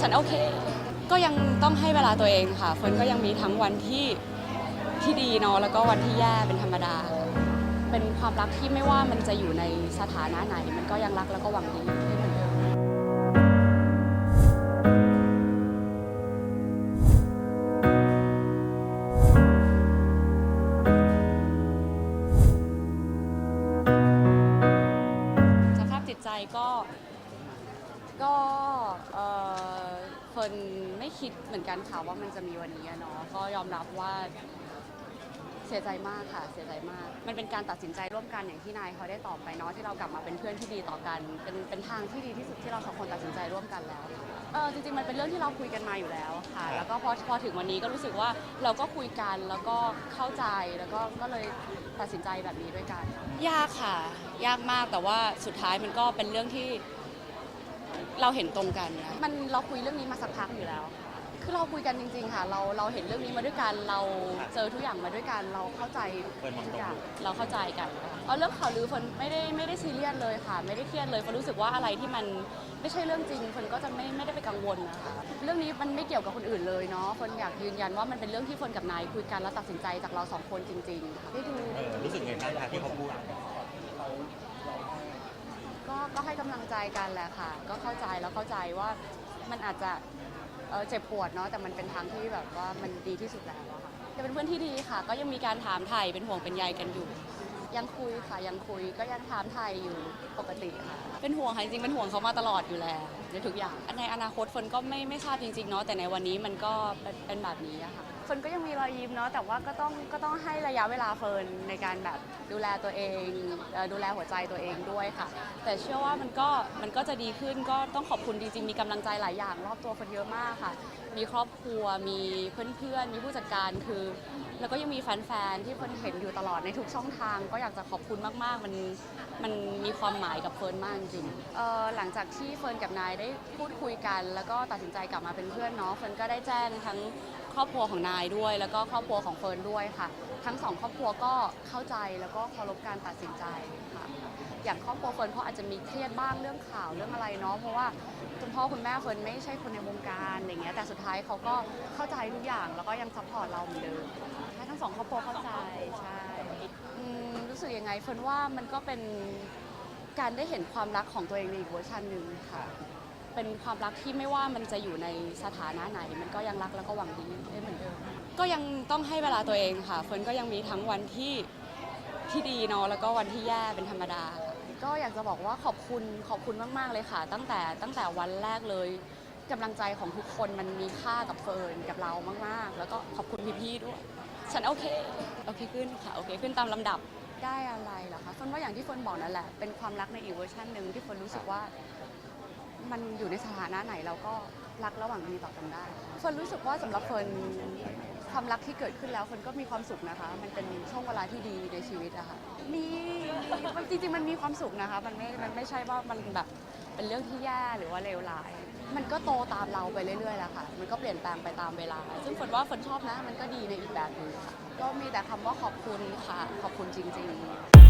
ฉันโอเค ก็ยังต้องให้เวลาตัวเองค่ะเฟิร์นก็ยังมีทั้งวันที่ที่ดีเนาะแล้วก็วันที่แย่เป็นธรรมดา เป็นความรักที่ไม่ว่ามันจะอยู่ในสถานะไหน มันก็ยังรักแล้วก็หวังดีให้เหมือนเดิมสภาพจิตใจก็ก็ เฟิร์นไม่คิดเหมือนกันค่ะว่ามันจะมีวันนี้อะเนาะก็ยอมรับว่าเสียใจมากค่ะ เสียใจมาก มันเป็นการตัดสินใจร่วมกันอย่างที่นายเขาได้ตอบไปเนาะที่เรากลับมาเป็นเพื่อนที่ดีต่อกัน เป็นเป็นทางที่ดีที่สุดที่เราสองคนตัดสินใจร่วมกันแล้วค่ะเออจริงๆมันเป็นเรื่องที่เราคุยกันมาอยู่แล้วค่ะ แล้วก็พอพอถึงวันนี้ก็รู้สึกว่าเราก็คุยกันแล้วก็เข้าใจแล้วก็ก็เลยตัดสินใจแบบนี้ด้วยกัน ยากค่ะ ยากมากแต่ว่าสุดท้ายมันก็เป็นเรื่องที่ เราเห็นตรงกันนะมันเราคุยเรื่องนี้มาสักพักอยู่แล้วค่ะคือเราคุยกันจริง ๆ ค่ะ เราเราเห็นเรื่องนี้มาด้วยกัน เราเจอทุกอย่างมาด้วยกัน เราเข้าใจทุกอย่างเราเข้าใจกันเอาเรื่องข่าวลือฝนไม่ได้ไม่ได้ซีเรียสเลยค่ะ ไม่ได้เครียดเลยฝนรู้สึกว่าอะไรที่มันไม่ใช่เรื่องจริงฝนก็จะไม่ไม่ได้ไปกังวลนะคะเรื่องนี้มันไม่เกี่ยวกับคนอื่นเลยเนาะฝนอยากยืนยันว่ามันเป็นเรื่องที่ฝนกับนายคุยกันแล้วตัดสินใจจากเราสองคนจริงๆค่ะได้ดู เออรู้สึกไงบ้างคะที่เขาพูด ก็ก็ให้กำลังใจกันแหละค่ะ ก็เข้าใจแล้วเข้าใจว่ามันอาจจะเอ่อเจ็บปวดเนาะแต่มันเป็นทางที่แบบว่ามันดีที่สุดแล้วอะค่ะจะเป็นเพื่อนที่ดีค่ะ ก็ยังมีการถามไถ่เป็นห่วงเป็นใยกันอยู่ ยังคุยค่ะยังคุยก็ยังถามไทยอยู่ปกติค่ะ เป็นห่วงค่ะจริงๆเป็นห่วงเขามาตลอดอยู่แล้วในทุกอย่างในอนาคตฝนก็ไม่ไม่ทราบจริงๆเนาะแต่ในวันนี้มันก็เป็นเป็นแบบนี้อะค่ะ ฝนก็ยังมีรอยยิ้มเนาะแต่ว่าก็ต้องก็ต้องให้ระยะเวลาเฟิร์นในการแบบดูแลตัวเองเอ่อดูแลหัวใจตัวเองด้วยค่ะ แต่เชื่อว่ามันก็มันก็จะดีขึ้นก็ต้องขอบคุณจริงๆ มีกำลังใจหลายอย่างรอบตัวเฟิร์นเยอะมากค่ะ มีครอบครัวมีเพื่อนๆมีผู้จัดการคือ แล้วก็ยังมีแฟนๆที่เฟิร์นเห็นอยู่ตลอดในทุกช่องทาง ก็อยากจะขอบคุณมากๆ มันมันมีความหมายกับเฟิร์นมากจริงๆเอ่อหลังจากที่เฟิร์นกับนายได้พูดคุยกัน แล้วก็ตัดสินใจกลับมาเป็นเพื่อนเนาะเฟิร์นก็ได้แจ้งทั้งครอบครัวของนายด้วย แล้วก็ครอบครัวของเฟิร์นด้วยค่ะ ทั้งสองครอบครัวก็เข้าใจแล้วก็เคารพการตัดสินใจค่ะ อย่างครอบครัวเฟิร์นเขาอาจจะมีเครียดบ้างเรื่องข่าวเรื่องอะไรเนาะเพราะว่าคุณพ่อคุณแม่เฟิร์นไม่ใช่คนในวงการอะไรเงี้ยแต่สุดท้ายเขาก็เข้าใจทุกอย่างแล้วก็ยังซัพพอร์ตเราเหมือนเดิมให้ทั้งสองครอบครัวเข้าใจใช่อืมรู้สึกยังไงเฟิร์นว่ามันก็เป็นการได้เห็นความรักของตัวเองในอีกเวอร์ชันหนึ่งค่ะ เป็นความรักที่ไม่ว่ามันจะอยู่ในสถานะไหน มันก็ยังรักแล้วก็หวังดีได้เหมือนเดิมก็ยังต้องให้เวลาตัวเองค่ะเฟิร์นก็ยังมีทั้งวันที่ที่ดีเนาะแล้วก็วันที่แย่เป็นธรรมดาค่ะก็อยากจะบอกว่าขอบคุณขอบคุณมาก ๆ เลยค่ะ ตั้งแต่ตั้งแต่วันแรกเลยกำลังใจของทุกคนมันมีค่ากับเฟิร์นกับเรามาก ๆ แล้วก็ขอบคุณพี่ๆด้วย ฉันโอเคโอเคขึ้นค่ะโอเคขึ้นตามลำดับได้อะไรเหรอคะเฟิร์นว่าอย่างที่เฟิร์นบอกนั่นแหละเป็นความรักในอีกเวอร์ชันหนึ่งที่เฟิร์นรู้สึกว่า มันอยู่ในสถานะไหนเราก็รักระหว่างดีต่อกันได้เฟิร์นรู้สึกว่าสำหรับเฟิร์นความรักที่เกิดขึ้นแล้วเฟิร์นก็มีความสุขนะคะ มันเป็นช่วงเวลาที่ดีในชีวิตอะค่ะมีมันจริงๆมันมีความสุขนะคะ มันไม่มันไม่ใช่ว่ามันแบบเป็นเรื่องที่แย่หรือว่าเลวร้าย มันก็โตตามเราไปเรื่อยๆแล้วค่ะ มันก็เปลี่ยนแปลงไปตามเวลา ซึ่งเฟิร์นว่าเฟิร์นชอบนะ มันก็ดีในอีกแบบหนึงค่ะก็มีแต่คำว่าขอบคุณค่ะ ขอบคุณจริง ๆ